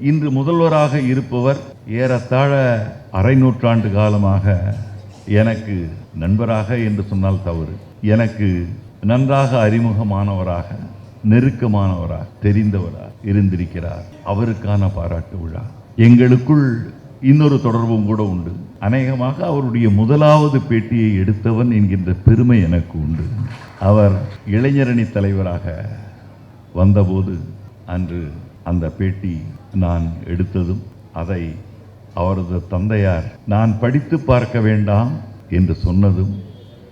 இன்று முதல்வராக இருப்பவர் ஏறத்தாழ அரை நூற்றாண்டு காலமாக எனக்கு நண்பராக என்று சொன்னால் தவறு. எனக்கு நன்றாக அறிமுகமானவராக நெருக்கமானவராக தெரிந்தவராக இருந்திருக்கிறார். அவருக்கான பாராட்டு விழா. எங்களுக்குள் இன்னொரு தொடர்பும் கூட உண்டு. அநேகமாக அவருடைய முதலாவது பேட்டியை எடுத்தவன் என்கின்ற பெருமை எனக்கு உண்டு. அவர் இளைஞரணி தலைவராக வந்தபோது அன்று அந்த பேட்டி நான் எடுத்ததும் அதை அவரது தந்தையார் நான் படித்து பார்க்க வேண்டாம் என்று சொன்னதும்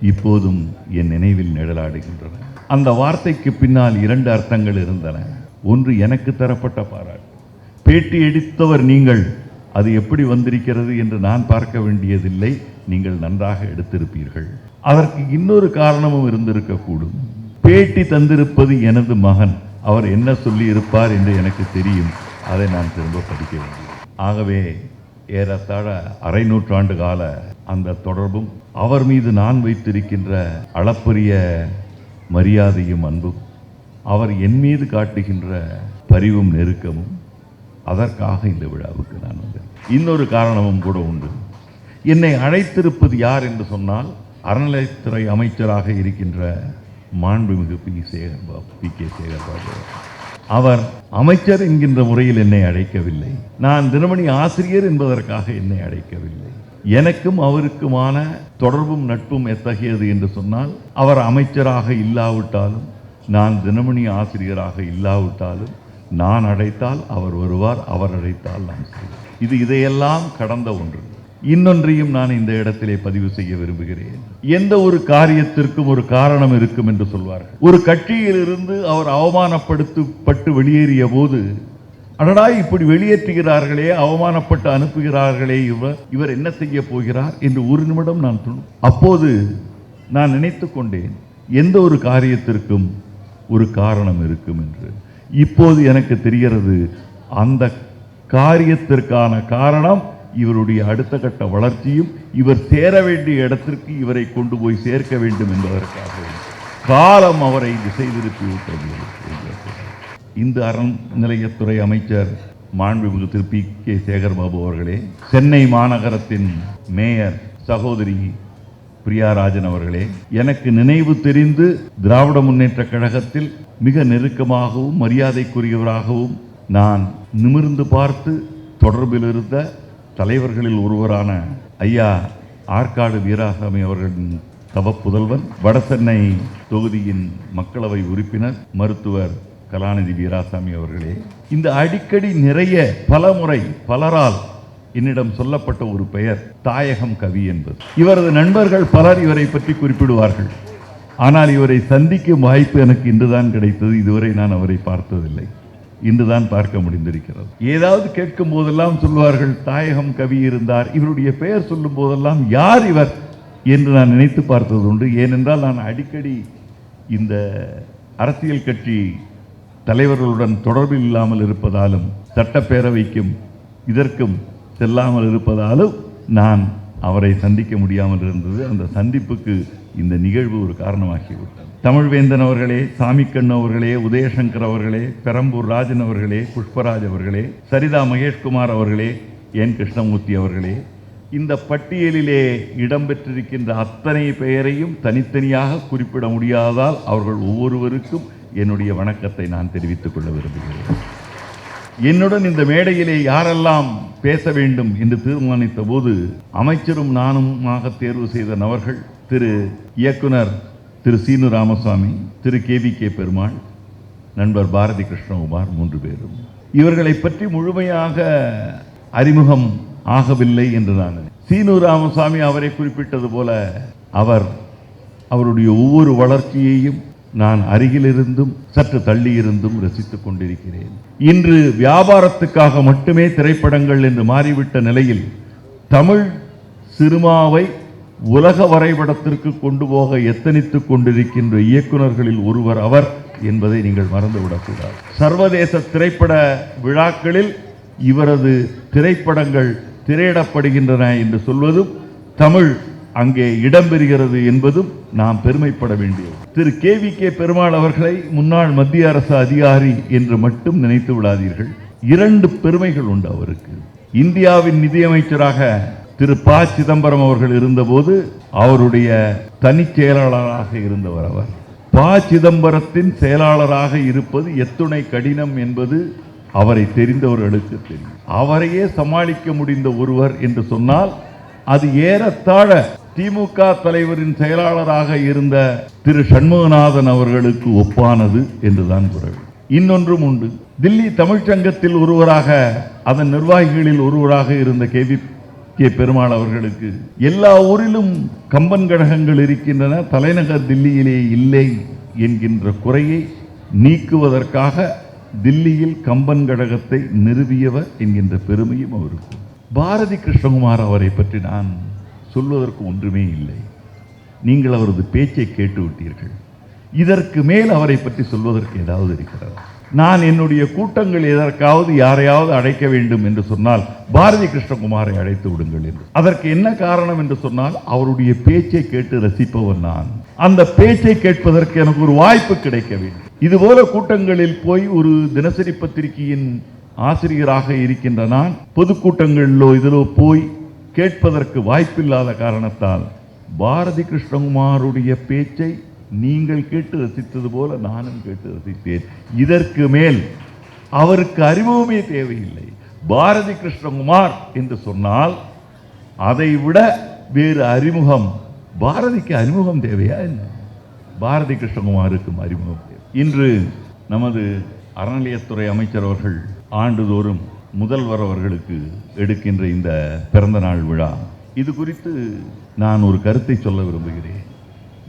இப்போதும் என் நினைவில் நிழலாடுகின்றன. அந்த வார்த்தைக்கு பின்னால் இரண்டு அர்த்தங்கள் இருந்தன. ஒன்று எனக்கு தரப்பட்ட பாராட்டு. பேட்டி எடுத்தவர் நீங்கள். அது எப்படி வந்திருக்கிறது என்று நான் பார்க்க வேண்டியதில்லை. நீங்கள் நன்றாக எடுத்திருப்பீர்கள். அதற்கு இன்னொரு காரணமும் இருந்திருக்கக்கூடும். பேட்டி தந்திருப்பது எனது மகன். அவர் என்ன சொல்லி இருப்பார் என்று எனக்கு தெரியும். அதை நான் திரும்ப படிக்க வேண்டும் ஆகவே ஏறத்தாழ அரை நூற்றாண்டு கால அந்த தொடர்பும் அவர் மீது நான் வைத்திருக்கின்ற அளப்பரிய மரியாதையும் அன்பும் அவர் என் மீது காட்டுகின்ற பரிவும் நெருக்கமும் அதற்காக இந்த விழாவுக்கு நான் வந்தேன். இன்னொரு காரணமும் கூட உண்டு. என்னை அழைத்திருப்பது யார் என்று சொன்னால் அறநிலையத்துறை அமைச்சராக இருக்கின்ற மாண்புமிகு P. Sekarbabu P. K. Sekarbabu அவர் அமைச்சர் என்கின்ற முறையில் என்னை அழைக்கவில்லை. நான் தினமணி ஆசிரியர் என்பதற்காக என்னை அழைக்கவில்லை. எனக்கும் அவருக்குமான தொடர்பும் நட்பும் எத்தகையது என்று சொன்னால் அவர் அமைச்சராக இல்லாவிட்டாலும் நான் தினமணி ஆசிரியராக இல்லாவிட்டாலும் நான் அழைத்தால் அவர் வருவார் அவர் அழைத்தால் நான் இது இதையெல்லாம் கடந்த ஒன்று. இன்னொன்றையும் நான் இந்த இடத்திலே பதிவு செய்ய விரும்புகிறேன். எந்த ஒரு காரியத்திற்கும் ஒரு காரணம் இருக்கும் என்று சொல்வார்கள். ஒரு கட்சியிலிருந்து அவர் அவமானப்படுத்தப்பட்டு வெளியேறிய போது அடடா இப்படி வெளியேற்றுகிறார்களே அவமானப்பட்டு அனுப்புகிறார்களே இவர் இவர் என்ன செய்ய போகிறார் என்று ஒரு நிமிடம் நான் துணு அப்போது நான் நினைத்து கொண்டேன் எந்த ஒரு காரியத்திற்கும் ஒரு காரணம் இருக்கும் என்று. இப்போது எனக்கு தெரிகிறது அந்த காரியத்திற்கான காரணம் இவருடைய அடுத்த கட்ட வளர்ச்சியும் இவர் சேர வேண்டிய இடத்திற்கு இவரை கொண்டு போய் சேர்க்க வேண்டும் என்பதற்காக காலம் அவரை திசை திருப்பி விட்டது இந்து அறநிலையத்துறை அமைச்சர் மாண்புமிகு திரு பி கே சேகர்பாபு அவர்களே சென்னை மாநகரத்தின் மேயர் சகோதரி பிரியாராஜன் அவர்களே எனக்கு நினைவு தெரிந்து திராவிட முன்னேற்ற கழகத்தில் மிக நெருக்கமாகவும் மரியாதைக்குரியவராகவும் நான் நிமிர்ந்து பார்த்து தொடர்பில் இருந்த தலைவர்களில் ஒருவரான ஐயா ஆற்காடு வீராசாமி அவர்களின் தவ புதல்வன் வடசென்னை தொகுதியின் மக்களவை உறுப்பினர் மருத்துவர் கலாநிதி வீராசாமி அவர்களே. இந்த அடிக்கடி நிறைய பலமுறை பலரால் என்னிடம் சொல்லப்பட்ட ஒரு பெயர் தாயகம் கவி என்பது. இவரது நண்பர்கள் பலர் இவரை பற்றி குறிப்பிடுவார்கள். ஆனால் இவரை சந்திக்கும் வாய்ப்பு எனக்கு இன்றுதான் கிடைத்தது. இதுவரை நான் அவரை பார்த்ததில்லை. இன்றுதான் பார்க்க முடிந்திருக்கிறது. ஏதாவது கேட்கும் போதெல்லாம் சொல்வார்கள் தாயகம் கவி இருந்தார். இவருடைய பெயர் சொல்லும் போதெல்லாம் யார் இவர் என்று நான் நினைத்து பார்த்தது உண்டு. ஏனென்றால் நான் அடிக்கடி இந்த அரசியல் கட்சி தலைவர்களுடன் தொடர்பில் இல்லாமல் இருப்பதாலும் சட்டப்பேரவைக்கும் இதற்கும் செல்லாமல் இருப்பதாலும் நான் அவரை சந்திக்க முடியாமல் இருந்தது. அந்த சந்திப்புக்கு இந்த நிகழ்வு ஒரு காரணமாகிவிட்டது. தமிழ்வேந்தன் அவர்களே சாமிக்கண் அவர்களே உதயசங்கர் அவர்களே பெரம்பூர் ராஜன் அவர்களே புஷ்பராஜ் அவர்களே சரிதா மகேஷ்குமார் அவர்களே என் கிருஷ்ணமூர்த்தி அவர்களே இந்த பட்டியலிலே இடம்பெற்றிருக்கின்ற அத்தனை பெயரையும் தனித்தனியாக குறிப்பிட முடியாதால் அவர்கள் ஒவ்வொருவருக்கும் என்னுடைய வணக்கத்தை நான் தெரிவித்துக் கொள்ள விரும்புகிறேன். என்னுடன் இந்த மேடையிலே யாரெல்லாம் பேச வேண்டும் என்று தீர்மானித்த போது அமைச்சரும் நானுமாக தேர்வு செய்த நபர்கள் திரு இயக்குனர் திரு சீனு ராமசாமி திரு கே வி கே பெருமாள் நண்பர் பாரதி கிருஷ்ணகுமார் மூன்று பேரும். இவர்களை பற்றி முழுமையாக அறிமுகம் ஆகவில்லை என்று நான் சீனு ராமசாமி அவரை குறிப்பிட்டது போல அவர் அவருடைய ஒவ்வொரு வளர்ச்சியையும் நான் அருகிலிருந்தும் சற்று தள்ளியிருந்தும் ரசித்துக் கொண்டிருக்கிறேன். இன்று வியாபாரத்துக்காக மட்டுமே திரைப்படங்கள் என்று மாறிவிட்ட நிலையில் தமிழ் சினிமாவை உலக வரைபடத்திற்கு கொண்டு போக எத்தனித்துக் கொண்டிருக்கின்ற இயக்குனர்களில் ஒருவர் அவர் என்பதை நீங்கள் மறந்துவிடக்கூடாது. சர்வதேச திரைப்பட விழாக்களில் இவரது திரைப்படங்கள் திரையிடப்படுகின்றன என்று சொல்வதும் தமிழ் அங்கே இடம்பெறுகிறது என்பதும் நாம் பெருமைப்பட வேண்டியது. திரு கே வி கே பெருமாள் அவர்களை முன்னாள் மத்திய அரசு அதிகாரி என்று மட்டும் நினைத்து விடாதீர்கள். இரண்டு பெருமைகள் உண்டு அவருக்கு. இந்தியாவின் நிதியமைச்சராக திரு ப. சிதம்பரம் அவர்கள் இருந்தபோது அவருடைய தனிச் செயலாளராக இருந்தவர் அவர். ப. சிதம்பரத்தின் செயலாளராக இருப்பது எத்துணை கடினம் என்பது அவரை தெரிந்தவர்களுக்கு தெரியும் அவரையே சமாளிக்க முடிந்த ஒருவர் என்று சொன்னால் அது ஏறத்தாழ திமுக தலைவரின் செயலாளராக இருந்த திரு. சண்முகநாதன் அவர்களுக்கு ஒப்பானது என்றுதான் குரல் இன்னொன்றும் உண்டு. தில்லி தமிழ்ச்சங்கத்தில் ஒருவராக அதன் நிர்வாகிகளில் ஒருவராக இருந்த கேவி கே பெருமாள் அவர்களுக்கு எல்லா ஊரிலும் கம்பன் கழகங்கள் இருக்கின்றன தலைநகர் தில்லியிலே இல்லை என்கின்ற குறையை நீக்குவதற்காக தில்லியில் கம்பன் கழகத்தை நிறுவியவர் என்கின்ற பெருமையும் அவருக்கு. பாரதி கிருஷ்ணகுமார் அவரை பற்றி நான் சொல்வதற்கு ஒன்றுமே இல்லை. நீங்கள் அவரது பேச்சை கேட்டுவிட்டீர்கள் இதற்கு மேல் அவரை பற்றி சொல்வதற்கு ஏதாவது இருக்கிறது? நான் என்னுடைய கூட்டங்கள் எதற்காவது யாரையாவது அழைக்க வேண்டும் என்று சொன்னால் பாரதி கிருஷ்ணகுமாரை அழைத்து விடுங்கள் என்று. அதற்கு என்ன காரணம் என்று சொன்னால் அவருடைய பேச்சை கேட்டு ரசிப்பவன் நான். அந்த பேச்சை கேட்பதற்கு எனக்கு ஒரு வாய்ப்பு கிடைக்க வேண்டும். இதுபோல கூட்டங்களில் போய் ஒரு தினசரி பத்திரிகையின் ஆசிரியராக இருக்கின்ற நான் பொதுக்கூட்டங்களிலோ இதிலோ போய் கேட்பதற்கு வாய்ப்பில்லாத காரணத்தால் பாரதி கிருஷ்ணகுமாருடைய பேச்சை நீங்கள் கேட்டு ரசித்தது போல நானும் கேட்டு ரசித்தேன். இதற்கு மேல் அவருக்கு அறிமுகமே தேவையில்லை. பாரதி கிருஷ்ணகுமார் என்று சொன்னால் அதை விட வேறு அறிமுகம் பாரதிக்கு அறிமுகம் தேவையா என்ன? பாரதி கிருஷ்ணகுமாருக்கும் அறிமுகம் தேவை. இன்று நமது அறநிலையத்துறை அமைச்சர் அவர்கள் ஆண்டுதோறும் முதல்வர் அவர்களுக்கு எடுக்கின்ற இந்த பிறந்த நாள் விழா. இது குறித்து நான் ஒரு கருத்தை சொல்ல விரும்புகிறேன்.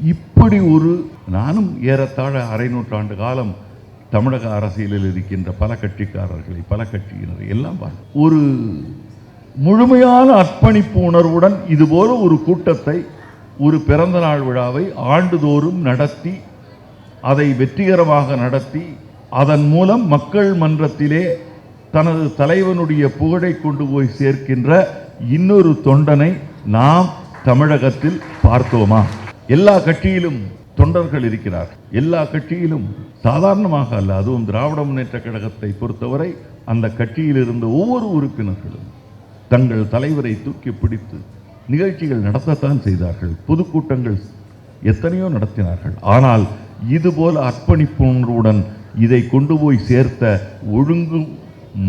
இப்படி ஒரு நானும் ஏறத்தாழ அரை நூற்றாண்டு காலம் தமிழக அரசியலில் இருக்கின்ற பல கட்சிக்காரர்களை பல கட்சியினரை எல்லாம் ஒரு முழுமையான அர்ப்பணிப்பு உணர்வுடன் இதுபோல ஒரு கூட்டத்தை ஒரு பிறந்த நாள் விழாவை ஆண்டுதோறும் நடத்தி அதை வெற்றிகரமாக நடத்தி அதன் மூலம் மக்கள் மன்றத்திலே தனது தலைவனுடைய புகழை கொண்டு போய் சேர்க்கின்ற இன்னொரு தொண்டனை நாம் தமிழகத்தில் பார்த்தோமா? எல்லா கட்சியிலும் தொண்டர்கள் இருக்கிறார் எல்லா கட்சியிலும் சாதாரணமாக அல்ல அதுவும் திராவிட முன்னேற்ற கழகத்தை பொறுத்தவரை அந்த கட்சியில் இருந்த ஒவ்வொரு உறுப்பினர்களும் தங்கள் தலைவரை தூக்கி பிடித்து நிகழ்ச்சிகள் நடத்தத்தான் செய்தார்கள். பொதுக்கூட்டங்கள் எத்தனையோ நடத்தினார்கள். ஆனால் இதுபோல அர்ப்பணிப்பு உணர்வுடன் இதை கொண்டு போய் சேர்த்த ஒழுங்கு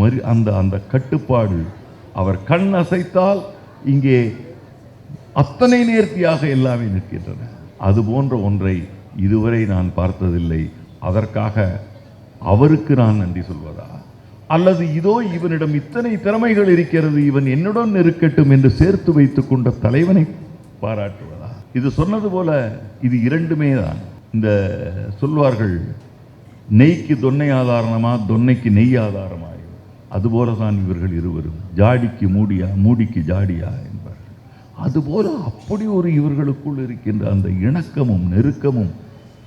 மறு அந்த அந்த கட்டுப்பாடு அவர் கண் அசைத்தால் இங்கே அத்தனை நேர்த்தியாக எல்லாமே நிற்கின்றன. அது போன்ற ஒன்றை இதுவரை நான் பார்த்ததில்லை. அதற்காக அவருக்கு நான் நன்றி சொல்வதா? அல்லது இதோ இவனிடம் இத்தனை திறமைகள் இருக்கிறது இவன் என்னுடன் இருக்கட்டும் என்று சேர்த்து வைத்துக் கொண்ட தலைவனை பாராட்டுவதா? இது சொன்னது போல இது இரண்டுமே தான். இந்த சொல்வார்கள் நெய்க்கு தொன்னை ஆதாரமா தொன்னைக்கு நெய் ஆதாரமா அதுபோல தான் இவர்கள் இருவரும் ஜாடிக்கு மூடியா மூடிக்கு ஜாடியா என்பார்கள். அதுபோல் அப்படி ஒரு இவர்களுக்குள் இருக்கின்ற அந்த இணக்கமும் நெருக்கமும்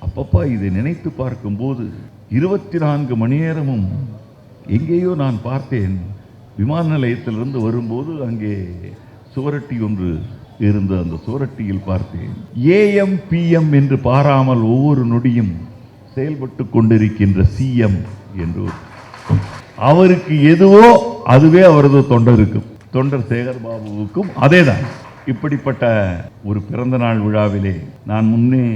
அப்பப்பா இதை நினைத்து பார்க்கும்போது இருபத்தி நான்கு மணி நேரமும் எங்கேயோ நான் பார்த்தேன். விமான நிலையத்திலிருந்து வரும்போது அங்கே சுவரட்டி ஒன்று இருந்த அந்த சுவரட்டியில் பார்த்தேன். ஏஎம் பிஎம் என்று பாராமல் ஒவ்வொரு நொடியும் செயல்பட்டு கொண்டிருக்கின்ற சிஎம் என்று அவருக்கு எதுவோ அதுவே அவரது தொண்டருக்கும் தொண்டர் சேகர் பாபுவுக்கும் அதேதான். இப்படிப்பட்ட ஒரு பிறந்த நாள் விழாவிலே நான் முன்னே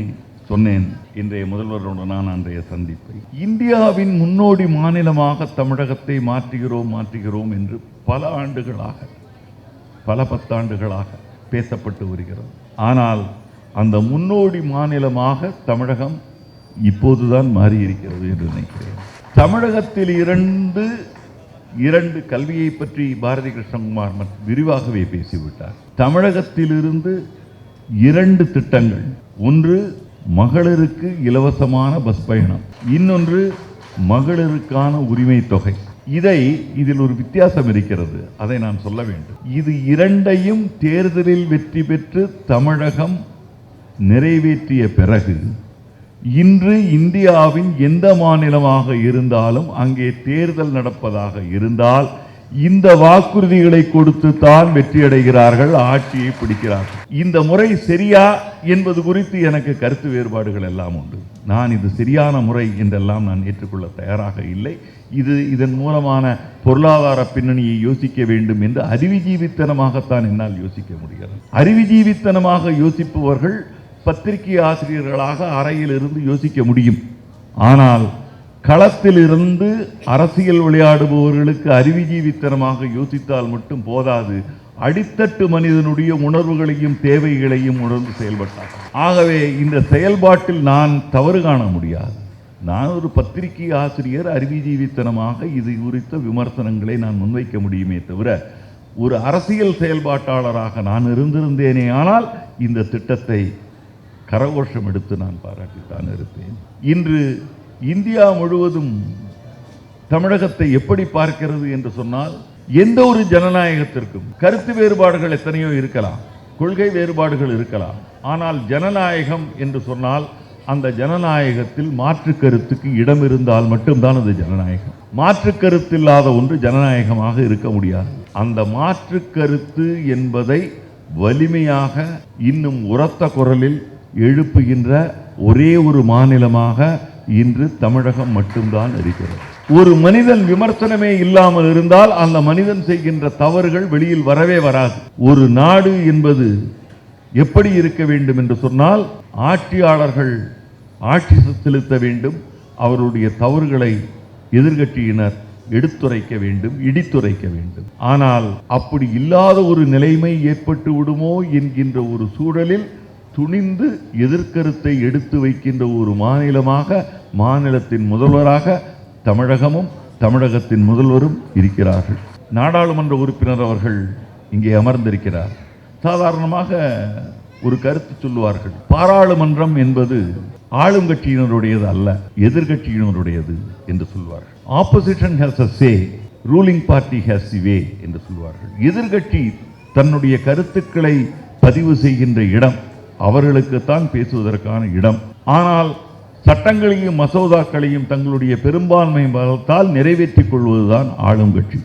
சொன்னேன். இன்றைய முதல்வருடனான அன்றைய சந்திப்பை. இந்தியாவின் முன்னோடி மாநிலமாக தமிழகத்தை மாற்றுகிறோம் மாற்றுகிறோம் என்று பல ஆண்டுகளாக பல பத்தாண்டுகளாக பேசப்பட்டு வருகிறது. ஆனால் அந்த முன்னோடி மாநிலமாக தமிழகம் இப்போதுதான் மாறியிருக்கிறது என்று நினைக்கிறேன். தமிழகத்தில் இரண்டு இரண்டு கல்வியை பற்றி பாரதி கிருஷ்ணகுமார் விரிவாகவே பேசிவிட்டார். தமிழகத்திலிருந்து இரண்டு திட்டங்கள். ஒன்று மகளிருக்கு இலவசமான பஸ் பயணம். இன்னொன்று மகளிருக்கான உரிமை தொகை. இதை இதில் ஒரு வித்தியாசம் இருக்கிறது. அதை நான் சொல்ல வேண்டும். இது இரண்டையும் தேர்தலில் வெற்றி பெற்று தமிழகம் நிறைவேற்றிய பிறகு இன்று இந்தியாவின் எந்த மாநிலமாக இருந்தாலும் அங்கே தேர்தல் நடப்பதாக இருந்தால் இந்த வாக்குறுதிகளை கொடுத்து தான் வெற்றியடைகிறார்கள் ஆட்சியை பிடிக்கிறார்கள். இந்த முறை சரியா என்பது குறித்து எனக்கு கருத்து வேறுபாடுகள் எல்லாம் உண்டு. நான் இது சரியான முறை என்றெல்லாம் நான் ஏற்றுக்கொள்ள தயாராக இல்லை. இது இதன் மூலமான பொருளாதார பின்னணியை யோசிக்க வேண்டும் என்று அறிவுஜீவித்தனமாகத்தான் என்னால் யோசிக்க முடிகிறது. அறிவுஜீவித்தனமாக யோசிப்பவர்கள் பத்திரிகை ஆசிரியர்களாக அறையில் இருந்து யோசிக்க முடியும். ஆனால் களத்தில் இருந்து அரசியல் விளையாடுபவர்களுக்கு அறிவுஜீவித்தனமாக யோசித்தால் மட்டும் போதாது. அடித்தட்டு மனிதனுடைய உணர்வுகளையும் தேவைகளையும் உணர்ந்து செயல்பட்டார். ஆகவே இந்த செயல்பாட்டில் நான் தவறு காண முடியாது. நான் ஒரு பத்திரிகை ஆசிரியர் அறிவுஜீவித்தனமாக இது குறித்த விமர்சனங்களை நான் முன்வைக்க முடியுமே தவிர ஒரு அரசியல் செயல்பாட்டாளராக நான் இருந்திருந்தேனே ஆனால் இந்த திட்டத்தை கரகோஷம் எடுத்து நான் பாராட்டித்தான் இருப்பேன். இன்று இந்தியா முழுவதும் தமிழகத்தை எப்படி பார்க்கிறது என்று சொன்னால் எந்த ஒரு ஜனநாயகத்திற்கும் கருத்து வேறுபாடுகள் எத்தனையோ இருக்கலாம் கொள்கை வேறுபாடுகள் இருக்கலாம். ஆனால் ஜனநாயகம் என்று சொன்னால் அந்த ஜனநாயகத்தில் மாற்று கருத்துக்கு இடம் இருந்தால் மட்டும்தான் அது ஜனநாயகம். மாற்று கருத்தில்லாத ஒன்று ஜனநாயகமாக இருக்க முடியாது. அந்த மாற்று கருத்து என்பதை வலிமையாக இன்னும் உரத்த குரலில் எழுப்புகின்ற ஒரே ஒரு மாநிலமாக இன்று தமிழகம் மட்டும்தான் இருக்கிறது. ஒரு மனிதன் விமர்சனமே இல்லாமல் இருந்தால் அந்த மனிதன் செய்கின்ற தவறுகள் வெளியில் வரவே வராது. ஒரு நாடு என்பது எப்படி இருக்க வேண்டும் என்று சொன்னால் ஆட்சியாளர்கள் ஆட்சி செலுத்த வேண்டும் அவருடைய தவறுகளை எதிர்கட்சியினர் எடுத்துரைக்க வேண்டும் இடித்துரைக்க வேண்டும். ஆனால் அப்படி இல்லாத ஒரு நிலைமை ஏற்பட்டு விடுமோ என்கின்ற ஒரு சூழலில் துணிந்து எதிர்கருத்தை எடுத்து வைக்கின்ற ஒரு மாநிலமாக மாநிலத்தின் முதல்வராக தமிழகமும் தமிழகத்தின் முதல்வரும் இருக்கிறார்கள். நாடாளுமன்ற உறுப்பினர் அவர்கள் இங்கே அமர்ந்திருக்கிறார். சாதாரணமாக ஒரு கருத்து சொல்லுவார்கள். பாராளுமன்றம் என்பது ஆளும் கட்சியினருடையது அல்ல எதிர்கட்சியினருடையது என்று சொல்வார்கள். Opposition has a say ruling party has the way என்று சொல்வார்கள். எதிர்கட்சி தன்னுடைய கருத்துக்களை பதிவு செய்கின்ற இடம் அவர்களுக்குத்தான் பேசுவதற்கான இடம். ஆனால் சட்டங்களையும் மசோதாக்களையும் தங்களுடைய பெரும்பான்மை பலத்தால் நிறைவேற்றிக் கொள்வதுதான் ஆளும் கட்சி.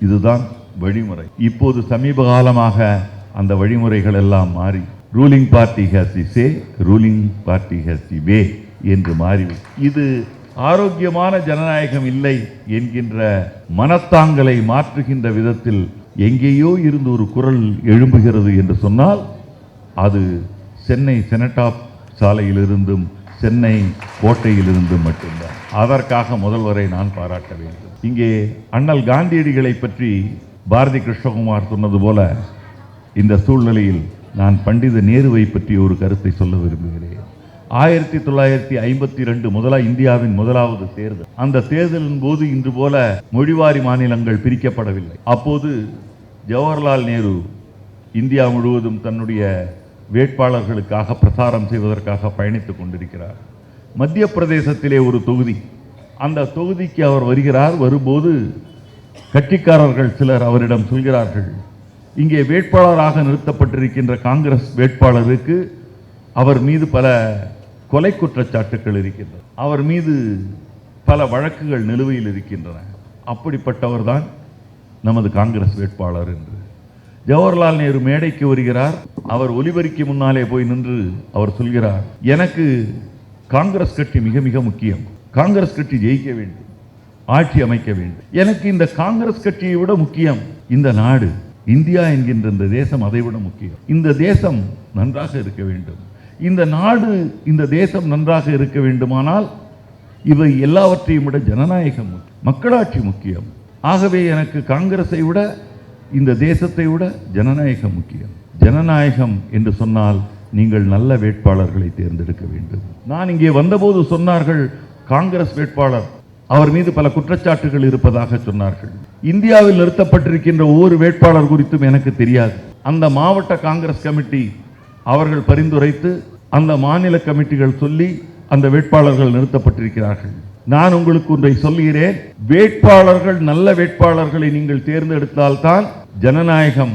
இதுதான் வழிமுறை. இப்போது சமீப காலமாக அந்த வழிமுறைகள் எல்லாம் மாறி ruling party has the say ruling party has the way என்று மாறி இது ஆரோக்கியமான ஜனநாயகம் இல்லை என்கின்ற மனத்தாங்கலை மாற்றுகின்ற விதத்தில் எங்கேயோ இருந்து ஒரு குரல் எழும்புகிறது என்று சொன்னால் அது சென்னை செனட்டாப் சாலையிலிருந்தும் சென்னை கோட்டையிலிருந்தும் மட்டும்தான். அதற்காக முதல்வரை நான் பாராட்ட வேண்டும். இங்கே அண்ணல் காந்தியடிகளை பற்றி பாரதி கிருஷ்ணகுமார் சொன்னது போல இந்த சூழ்நிலையில் நான் பண்டித நேருவை பற்றி ஒரு கருத்தை சொல்ல விரும்புகிறேன். ஆயிரத்தி தொள்ளாயிரத்தி ஐம்பத்தி ரெண்டு முதலா இந்தியாவின் முதலாவது தேர்தல். அந்த தேர்தலின் போது இன்று போல மொழிவாரி மாநிலங்கள் பிரிக்கப்படவில்லை. அப்போது ஜவஹர்லால் நேரு இந்தியா முழுவதும் தன்னுடைய வேட்பாளர்களுக்காக பிரசாரம் செய்வதற்காக பயணித்து கொண்டிருக்கிறார். மத்திய பிரதேசத்திலே ஒரு தொகுதி. அந்த தொகுதிக்கு அவர் வருகிறார். வரும்போது கட்சிக்காரர்கள் சிலர் அவரிடம் சொல்கிறார்கள் இங்கே வேட்பாளராக நிறுத்தப்பட்டிருக்கின்ற காங்கிரஸ் வேட்பாளருக்கு அவர் மீது பல கொலை குற்றச்சாட்டுக்கள் இருக்கின்றன. அவர் மீது பல வழக்குகள் நிலுவையில் இருக்கின்றன. அப்படிப்பட்டவர் தான் நமது காங்கிரஸ் வேட்பாளர் என்று. ஜவஹர்லால் நேரு மேடைக்கு வருகிறார். அவர் ஒலிபரிக்கு முன்னாலே போய் நின்று அவர் சொல்கிறார் எனக்கு காங்கிரஸ் கட்சி மிக மிக முக்கியம். காங்கிரஸ் கட்சி ஜெயிக்க வேண்டும். ஆட்சி அமைக்க வேண்டும். எனக்கு இந்த காங்கிரஸ் கட்சியை விட முக்கியம் இந்த நாடு. இந்தியா என்கின்ற இந்த தேசம் அதை விட முக்கியம். இந்த தேசம் நன்றாக இருக்க வேண்டும். இந்த நாடு இந்த தேசம் நன்றாக இருக்க வேண்டுமானால் இவை எல்லாவற்றையும் விட ஜனநாயகம் மக்களாட்சி முக்கியம். ஆகவே எனக்கு காங்கிரஸை விட இந்த தேசத்தை விட ஜனநாயகம் முக்கியம். ஜனநாயகம் என்று சொன்னால் நீங்கள் நல்ல வேட்பாளர்களை தேர்ந்தெடுக்க வேண்டும். நான் இங்கே வந்தபோது சொன்னார்கள் காங்கிரஸ் வேட்பாளர். அவர் மீது பல குற்றச்சாட்டுகள் இருப்பதாக சொன்னார்கள். இந்தியாவில் நிறுத்தப்பட்டிருக்கின்ற ஒவ்வொரு வேட்பாளர் குறித்தும் எனக்கு தெரியாது. அந்த மாவட்ட காங்கிரஸ் கமிட்டி அவர்கள் பரிந்துரைத்து அந்த மாநில கமிட்டிகள் சொல்லி அந்த வேட்பாளர்கள் நிறுத்தப்பட்டிருக்கிறார்கள். நான் உங்களுக்கு ஒன்றை சொல்கிறேன் வேட்பாளர்கள் நல்ல வேட்பாளர்களை நீங்கள் தேர்ந்தெடுத்தால்தான் ஜனநாயகம்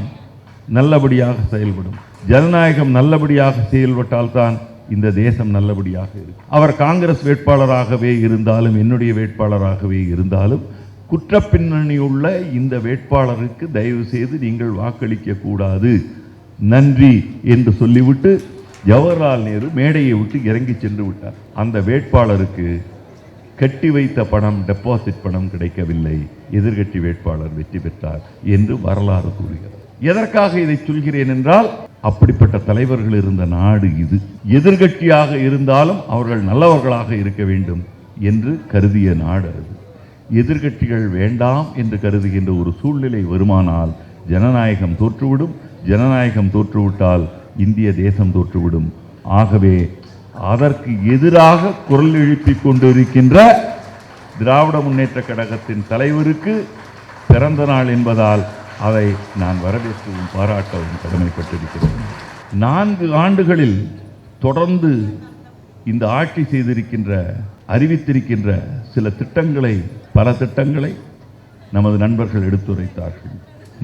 நல்லபடியாக செயல்படும். ஜனநாயகம் நல்லபடியாக செயல்பட்டால்தான் இந்த தேசம் நல்லபடியாக இருக்கும். அவர் காங்கிரஸ் வேட்பாளராகவே இருந்தாலும் என்னுடைய வேட்பாளராகவே இருந்தாலும் குற்றப்பின்னணியுள்ள இந்த வேட்பாளருக்கு தயவு செய்து நீங்கள் வாக்களிக்க கூடாது. நன்றி என்று சொல்லிவிட்டு ஜவஹர்லால் நேரு மேடையை விட்டு இறங்கி சென்று விட்டார். அந்த வேட்பாளருக்கு கட்டி வைத்த பணம் டெபாசிட் பணம் கிடைக்கவில்லை. எதிர்கட்சி வேட்பாளர் வெற்றி பெற்றார் என்று வரலாறு கூறுகிறது. எதற்காக இதை சொல்கிறேன் என்றால் அப்படிப்பட்ட தலைவர்கள் இருந்த நாடு இது. எதிர்கட்சியாக இருந்தாலும் அவர்கள் நல்லவர்களாக இருக்க வேண்டும் என்று கருதிய நாடு அது. எதிர்கட்சிகள் வேண்டாம் என்று கருதுகின்ற ஒரு சூழ்நிலை வருமானால் ஜனநாயகம் தோற்றுவிடும். ஜனநாயகம் தோற்றுவிட்டால் இந்திய தேசம் தோற்றுவிடும். ஆகவே அதற்கு எதிராக குரல் எழுப்பிக் கொண்டிருக்கின்ற திராவிட முன்னேற்ற கழகத்தின் தலைவருக்கு பிறந்த நாள் என்பதால் அதை நான் வரவேற்கவும் பாராட்டவும் கடமைப்பட்டிருக்கிறேன். நான்கு ஆண்டுகளில் தொடர்ந்து இந்த ஆட்சி செய்திருக்கின்ற அறிவித்திருக்கின்ற சில திட்டங்களை பல திட்டங்களை நமது நண்பர்கள் எடுத்துரைத்தார்கள்.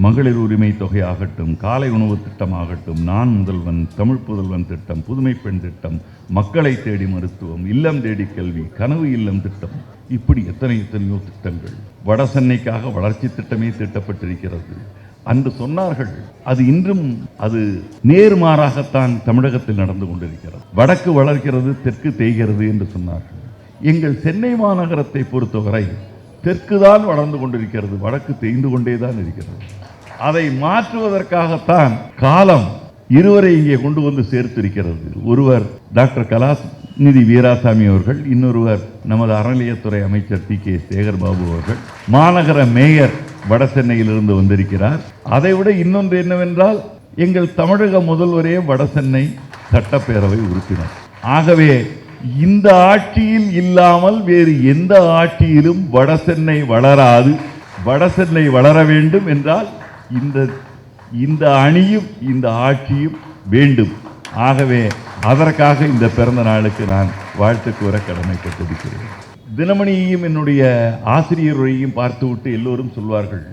மகளிர் உரிமை தொகை ஆகட்டும் காலை உணவு திட்டமாகட்டும் நான் முதல்வன் தமிழ் புதல்வன் திட்டம் புதுமை பெண் திட்டம் மக்களை தேடி மருத்துவம் இல்லம் தேடி கல்வி கனவு இல்லம் திட்டம் இப்படி எத்தனை எத்தனையோ திட்டங்கள். வட சென்னைக்காக வளர்ச்சி திட்டமே தீட்டப்பட்டிருக்கிறது. அன்று சொன்னார்கள் அது இன்றும் அது நேர்மாறாகத்தான் தமிழகத்தில் நடந்து கொண்டிருக்கிறது. வடக்கு வளர்க்கிறது தெற்கு தேய்கிறது என்று சொன்னார்கள். எங்கள் சென்னை மாநகரத்தை பொறுத்தவரை தெற்கு தான் வளர்ந்து கொண்டிருக்கிறது வடக்கு தேய்ந்து கொண்டே தான் இருக்கிறது. அதை மாற்றுவதற்காகத்தான் காலம் இருவரை இங்கே கொண்டு வந்து சேர்த்திருக்கிறது. ஒருவர் டாக்டர் நிதி வீராசாமி அவர்கள் இன்னொருவர் நமது அறநிலையத்துறை அமைச்சர் டி கே. சேகர் பாபு அவர்கள் மாநகர மேயர் வட சென்னையிலிருந்து வந்திருக்கிறார் அதைவிட இன்னொன்று என்னவென்றால் எங்கள் தமிழக முதல்வரே வட சென்னை சட்டப்பேரவை உறுப்பினர். ஆகவே இந்த ஆட்சியில் இல்லாமல் வேறு எந்த ஆட்சியிலும் வட சென்னை வளராது. வட சென்னை வளர வேண்டும் என்றால் இந்த இந்த அணியும் இந்த ஆட்சியும் வேண்டும். ஆகவே அதற்காக இந்த பிறந்த நாளுக்கு நான் வாழ்த்து கூற கடமைப்பட்டிருக்கிறேன். தினமணியையும் என்னுடைய ஆசிரியரையும் பார்த்துவிட்டு எல்லோரும் சொல்வார்கள்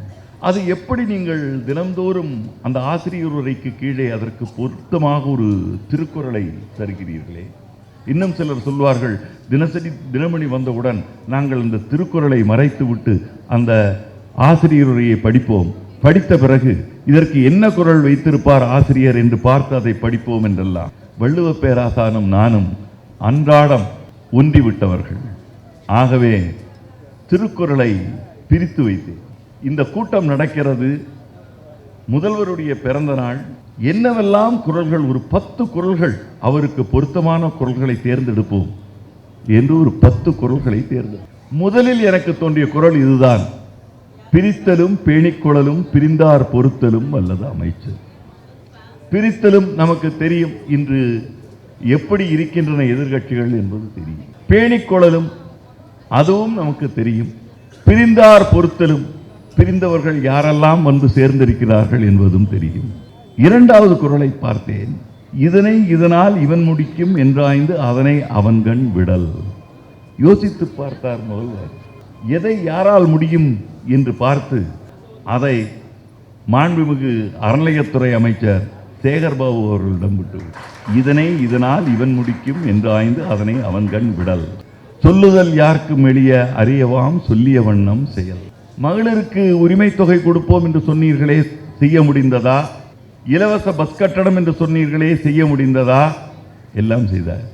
அது எப்படி நீங்கள் தினந்தோறும் அந்த ஆசிரியர் உரைக்கு கீழே அதற்கு பொருத்தமாக ஒரு திருக்குறளை தருகிறீர்களே? இன்னும் சிலர் சொல்வார்கள் தினசரி தினமணி வந்தவுடன் நாங்கள் இந்த திருக்குறளை மறைத்துவிட்டு அந்த ஆசிரியர் உரையை படிப்போம். படித்த பிறகு இதற்கு என்ன குரல் வைத்திருப்பார் ஆசிரியர் என்று பார்த்து அதை படிப்போம் என்றெல்லாம். வள்ளுவ பேராசானும் நானும் அன்றாடம் ஒன்றிவிட்டவர்கள். ஆகவே திருக்குறளை பிரித்து வைத்தேன் இந்த கூட்டம் நடக்கிறது. முதல்வருடைய பிறந்த நாள். என்னவெல்லாம் குரல்கள் ஒரு பத்து குரல்கள் அவருக்கு பொருத்தமான குரல்களை தேர்ந்தெடுப்போம் என்று ஒரு பத்து குரல்களை தேர்ந்தெடு முதலில் எனக்கு தோன்றிய குரல் இதுதான். பிரித்தலும் பேணிக்குழலும் பிரிந்தார் பொருத்தலும் அல்லது அமைச்சர். பிரித்தலும் நமக்கு தெரியும். இன்று எப்படி இருக்கின்றன எதிர்க்கட்சிகள் என்பது தெரியும். பேணிக்கொள்ளலும் அதுவும் நமக்கு தெரியும். பிரிந்தார் பொறுத்தலும் பிரிந்தவர்கள் யாரெல்லாம் வந்து சேர்ந்திருக்கிறார்கள் என்பதும் தெரியும். இரண்டாவது குரலை பார்த்தேன். இதனை இதனால் இவன் முடிக்கும் என்றாய்ந்து அதனை அவன்கண் விடல். யோசித்து பார்த்தார் முதல்வர். எதை யாரால் முடியும் என்று பார்த்து அதை மாண்புமிகு அறநிலையத்துறை அமைச்சர் சேகர்பாபு அவர்களிடம் விட்டு இதனை இதனால் இவன் முடிக்கும் என்று ஆய்ந்து அதனை அவன் கண் விடல். சொல்லுதல் யார்க்கும் எளிய அறியவாம் சொல்லிய வண்ணம் செயல். மகளிருக்கு உரிமை தொகை கொடுப்போம் என்று சொன்னீர்களே செய்ய முடிந்ததா? இலவச பஸ் கட்டணம் என்று சொன்னீர்களே செய்ய முடிந்ததா? எல்லாம் செய்தார்.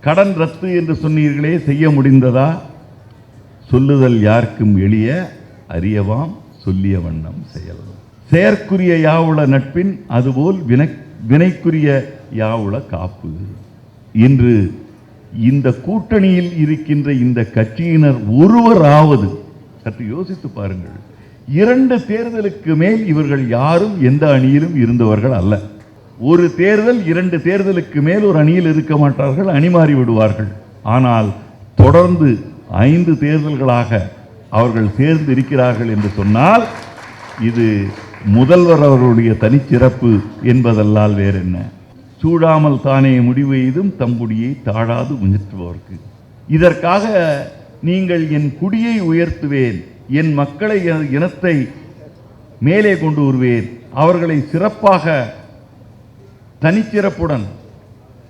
கடன் ரத்து என்று சொன்னீர்களே செய்ய முடிந்ததா? சொல்லுதல் யாருக்கும் எளிய அறியவாம் சொல்லிய வண்ணம் செயல். செயற்குரிய யாவுள நட்பின் அதுபோல் வினை வினைக்குரிய யாவுள காப்பு. இன்று இந்த கூட்டணியில் இருக்கின்ற இந்த கட்சியினர் ஒருவராவது சற்று யோசித்து பாருங்கள் இரண்டு தேர்தலுக்கு மேல் இவர்கள் யாரும் எந்த அணியிலும் இருந்தவர்கள் அல்ல. ஒரு தேர்தல் இரண்டு தேர்தலுக்கு மேல் ஒரு அணியில் இருக்க மாட்டார்கள் அணி மாறி விடுவார்கள். ஆனால் தொடர்ந்து ஐந்து தேர்தல்களாக அவர்கள் சேர்ந்து இருக்கிறார்கள் என்று சொன்னால் இது முதல்வர் அவர்களுடைய தனிச்சிறப்பு என்பதல்லால் வேறென்ன? சூடாமல் தானே முடிவு எய்தும் தம்புடியை தாழாது முயற்றுபவர்க்கு. இதற்காக நீங்கள் என் குடியை உயர்த்துவேன் என் மக்களை இனத்தை மேலே கொண்டு வருவேன். அவர்களை சிறப்பாக தனிச்சிறப்புடன்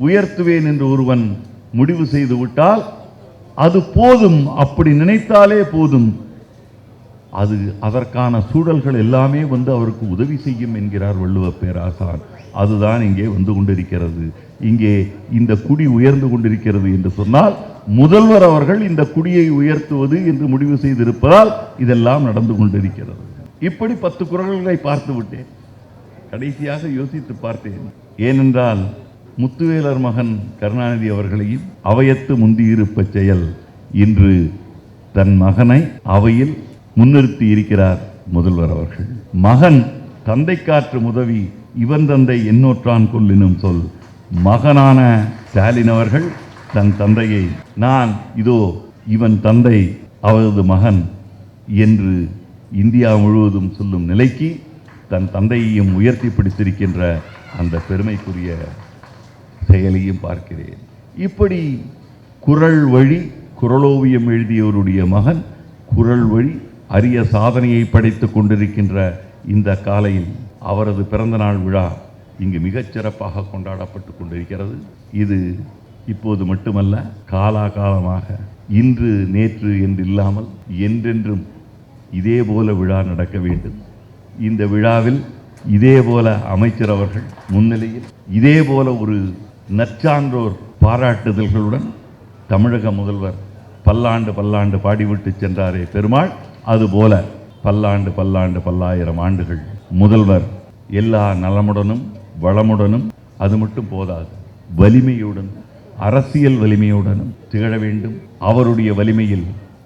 உயர்த்துவேன் என்று ஒருவன் முடிவு செய்து விட்டால் அது போதும். அப்படி நினைத்தாலே போதும். அது அதற்கான சூழல்கள் எல்லாமே வந்து அவருக்கு உதவி செய்யும் என்கிறார் வள்ளுவ பேராசான் அதுதான் இங்கே வந்து கொண்டிருக்கிறது. இங்கே இந்த குடி உயர்ந்து கொண்டிருக்கிறது என்று சொன்னால் முதல்வர் அவர்கள் இந்த குடியை உயர்த்துவது என்று முடிவு செய்திருப்பதால் இதெல்லாம் நடந்து கொண்டிருக்கிறது. இப்படி பத்து குரல்களை பார்த்து விட்டேன். கடைசியாக யோசித்து பார்த்தேன். ஏனென்றால் முத்துவேலர் மகன் கருணாநிதி அவர்களையும் அவையத்து முந்தியிருப்ப செயல். இன்று தன் மகனை அவையில் முன்னிறுத்தி இருக்கிறார் முதல்வர் அவர்கள். மகன் தந்தை காற்று உதவி இவன் தந்தை எண்ணூற்றான் கொல்லினும் சொல். மகனான ஸ்டாலின் அவர்கள் தன் தந்தையை நான் இதோ இவன் தந்தை அவரது மகன் என்று இந்தியா முழுவதும் சொல்லும் நிலைக்கு தன் தந்தையையும் உயர்த்தி பிடித்திருக்கின்ற அந்த பெருமைக்குரிய செயலையும் பார்க்கிறேன். இப்படி குரல் வழி குரலோவியம் எழுதியவருடைய மகன் குரல் வழி அரிய சாதனையை படைத்துக் கொண்டிருக்கின்ற இந்த காலையில் அவரது பிறந்தநாள் விழா இங்கு மிகச்சிறப்பாக கொண்டாடப்பட்டு கொண்டிருக்கிறது. இது இப்போது மட்டுமல்ல காலாகாலமாக இன்று நேற்று என்று இல்லாமல் என்றென்றும் இதே போல விழா நடக்க வேண்டும். இந்த விழாவில் இதே போல அமைச்சர் அவர்கள் முன்னிலையில் இதே போல ஒரு நற்சான்றோர் பாராட்டுதல்களுடன் தமிழக முதல்வர் பல்லாண்டு பல்லாண்டு பாடிவிட்டு சென்றாரே பெருமாள். அதுபோல பல்லாண்டு பல்லாண்டு பல்லாயிரம் ஆண்டுகள் முதல்வர் எல்லா நலமுடனும் வளமுடனும் அது மட்டும் போதாது. வலிமையுடன் அரசியல் வலிமையுடனும் திகழ வேண்டும். அவருடைய வலிமையில்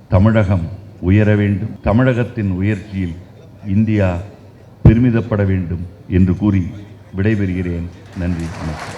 தமிழகம் உயர வேண்டும். தமிழகத்தின் உயர்ச்சியில் இந்தியா பெருமிதப்பட வேண்டும் என்று கூறி விடைபெறுகிறேன். நன்றி வணக்கம்.